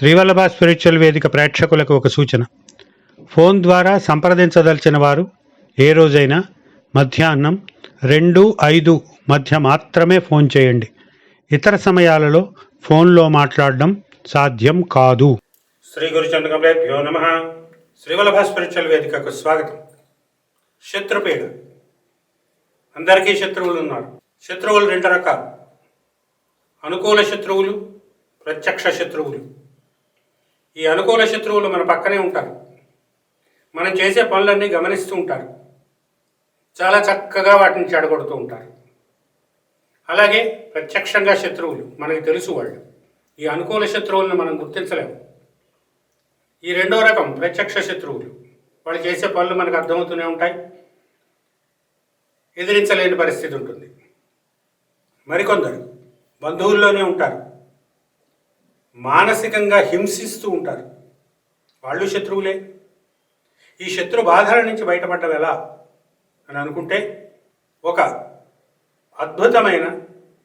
Srivallabha spiritual వేదిక ప్రేక్షకులకు ఒక సూచన. ఫోన్ ద్వారా సంప్రదించదలిచిన వారు ఏ రోజైనా మధ్యాహ్నం రెండు ఐదు మధ్య మాత్రమే ఫోన్ చేయండి. ఇతర సమయాలలో ఫోన్లో మాట్లాడడం సాధ్యం కాదు. శ్రీ గురుచంద్రకమేభ్యో నమ. శ్రీవల్లభ స్పిరిచువల్ వేదికకు స్వాగతం. శత్రుపీడ. అందరికీ శత్రువులు ఉన్నారు. శత్రువులు రెండు రకాలు. అనుకూల శత్రువులు ప్రత్యక్ష శత్రువులు. ఈ అనుకూల శత్రువులు మన పక్కనే ఉంటారు. మనం చేసే పనులన్నీ గమనిస్తూ ఉంటారు. చాలా చక్కగా వాటిని చెడగొడుతూ ఉంటారు. అలాగే ప్రత్యక్షంగా శత్రువులు మనకి తెలుసు వాళ్ళు. ఈ అనుకూల శత్రువులను మనం గుర్తించలేము. ఈ రెండో రకం ప్రత్యక్ష శత్రువులు. వాళ్ళు చేసే పనులు మనకు అర్థమవుతూనే ఉంటాయి. ఎదిరించలేని పరిస్థితి ఉంటుంది. మరికొందరు బంధువుల్లోనే ఉంటారు. మానసికంగా హింసిస్తూ ఉంటారు. వాళ్ళు శత్రువులే. ఈ శత్రు బాధల నుంచి బయటపడ్డం ఎలా అని అనుకుంటే ఒక అద్భుతమైన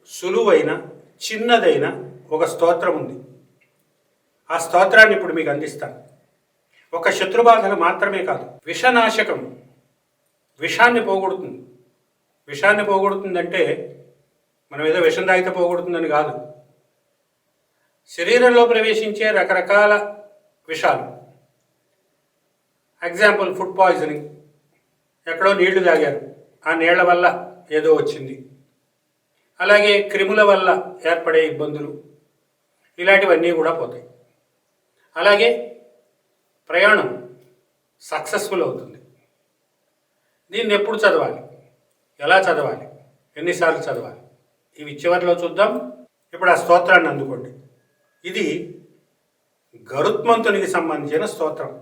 సులువైన చిన్నదైన ఒక స్తోత్రం ఉంది. ఆ స్తోత్రాన్ని ఇప్పుడు మీకు అందిస్తాను. ఒక శత్రు బాధలు మాత్రమే కాదు విషనాశకం విషాన్ని పోగొడుతుంది. విషాన్ని పోగొడుతుందంటే మనం ఏదో విషం తాగితే పోగొడుతుందని కాదు. శరీరంలో ప్రవేశించే రకరకాల విషాలు. ఎగ్జాంపుల్ ఫుడ్ పాయిజనింగ్ ఎక్కడో నీళ్ళు తాగారు. ఆ నీళ్ళ వల్ల ఏదో వచ్చింది. అలాగే క్రిముల వల్ల ఏర్పడే ఇబ్బందులు. ఇలాంటివన్నీ కూడా పోతాయి. అలాగే ప్రయాణం సక్సెస్ఫుల్ అవుతుంది. దీన్ని ఎప్పుడు చదవాలి? ఎలా చదవాలి? ఎన్నిసార్లు చదవాలి? ఇవి చివరిలో చూద్దాం. ఇప్పుడు ఆ స్తోత్రాన్ని అందుకోండి. ఇది గరుత్మంతునికి సంబంధించిన స్తోత్రం.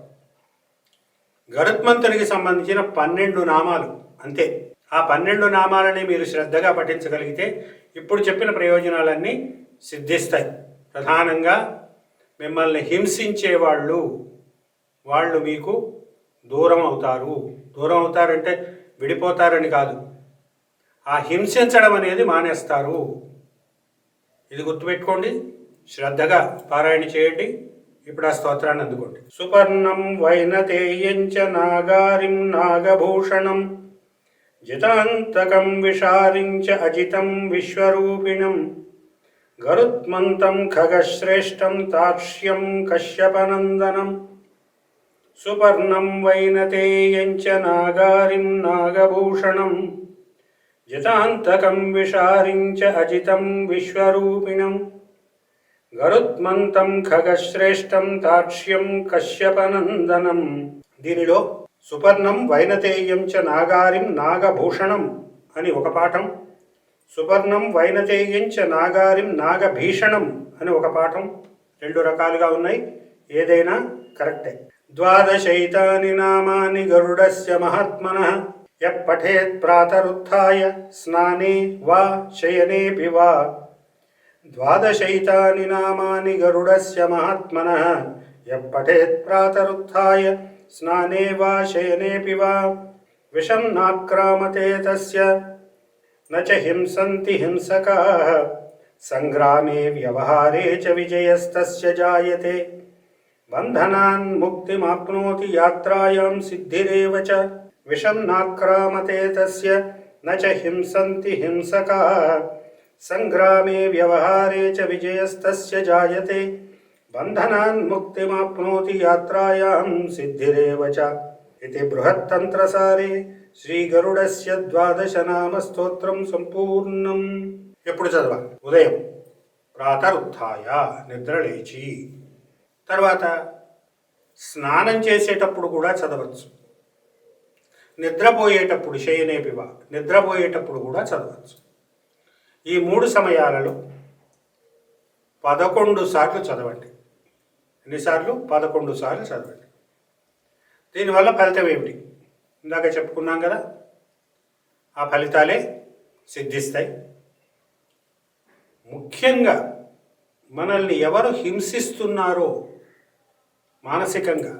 గరుత్మంతునికి సంబంధించిన పన్నెండు నామాలు అంతే. ఆ పన్నెండు నామాలని మీరు శ్రద్ధగా పఠించగలిగితే ఇప్పుడు చెప్పిన ప్రయోజనాలన్నీ సిద్ధిస్తాయి. ప్రధానంగా మిమ్మల్ని హింసించే వాళ్ళు వాళ్ళు మీకు దూరం అవుతారు. దూరం అవుతారంటే విడిపోతారని కాదు. ఆ హింసించడం అనేది మానేస్తారు. ఇది గుర్తుపెట్టుకోండి. శ్రద్ధగా పారాయణ చేయండి. ఇప్పుడు ఆ స్తోత్రాన్ని అందుకోండి. సుపర్ణం వైనతేయంచ నాగారిం నాగభూషణం జితాంతకం విషారించ అజితం విశ్వరూపిణం గరుత్మంతం ఖగశ్రేష్టం తాక్ష్యం కశ్యపనందనం. సుపర్ణం వైనతేయంచ నాగారిం నాగభూషణం జితాంతకం విషారించ అజితం విశ్వరూపిణం. గరుత్మంతం ఖగశ్రేష్టం తాక్ష్యం కశ్యపనందనం. దీనిలో సుపర్ణం వైనతేయం చ నాగారిం నాగభూషణం అని ఒక పాఠం. సుపర్ణం వైనతేయం చ నాగారిం నాగభీషణం అని ఒక పాఠం. రెండు రకాలుగా ఉన్నాయి. ఏదైనా కరెక్టే. ద్వాదశైతాని నామాని గరుడస్య మహాత్మన. యః పఠేత్ ప్రాతరుత్థాయ స్నానే వా శయనేపి వా. द्वादशैतानि नामानि गरुडस्य महात्मनः। यः पठेत् प्रातरुत्थाय स्नाने वा शयनेऽपि वा विषं नाक्रामते तस्य। न च हिंसन्ति हिंसकाः। सङ्ग्रामे व्यवहारे च विजयस्तस्य जायते। बन्धनान्मुक्तिमाप्नोति यात्रायां सिद्धिरेव च। विषं नाक्रामते तस्य। न च हिंसन्ति हिंसकाः। सङ्ग्रामे व्यवहारे च विजयस्तस्य जायते बन्धनान् मुक्तिमाप्नोति यात्रायां सिद्धिरेव च इति बृहत्तन्त्रसारे శ్రీగరుడస్య ద్వాదశనామ స్తోత్రం సంపూర్ణం ఎప్పుడు చదవాలి ఉదయం ప్రాతరుత్థాయ నిద్ర లేచి తర్వాత స్నానం చేసేటప్పుడు కూడా చదవచ్చు నిద్రపోయేటప్పుడు శయనేపివ నిద్రపోయేటప్పుడు కూడా చదవచ్చు ఈ మూడు సమయాలలో పదకొండు సార్లు చదవండి. ఎన్నిసార్లు? పదకొండు సార్లు చదవండి. దీనివల్ల ఫలితం ఏమిటి? ఇందాక చెప్పుకున్నాం కదా ఆ ఫలితాలే సిద్ధిస్తాయి. ముఖ్యంగా మనల్ని ఎవరు హింసిస్తున్నారో మానసికంగా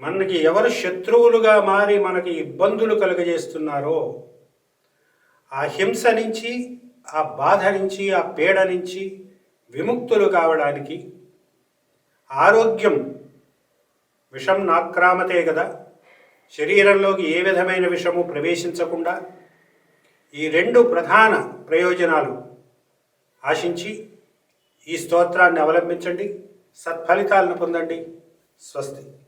మనకి ఎవరు శత్రువులుగా మారి మనకి ఇబ్బందులు కలుగజేస్తున్నారో ఆ హింస నుంచి ఆ బాధ నుంచి ఆ పీడ నుంచి విముక్తులు కావడానికి ఆరోగ్యం విషం నాక్రామతే కదా. శరీరంలోకి ఏ విధమైన విషము ప్రవేశించకుండా ఈ రెండు ప్రధాన ప్రయోజనాలు ఆశించి ఈ స్తోత్రాన్ని అవలంబించండి. సత్ఫలితాలను పొందండి. స్వస్తి.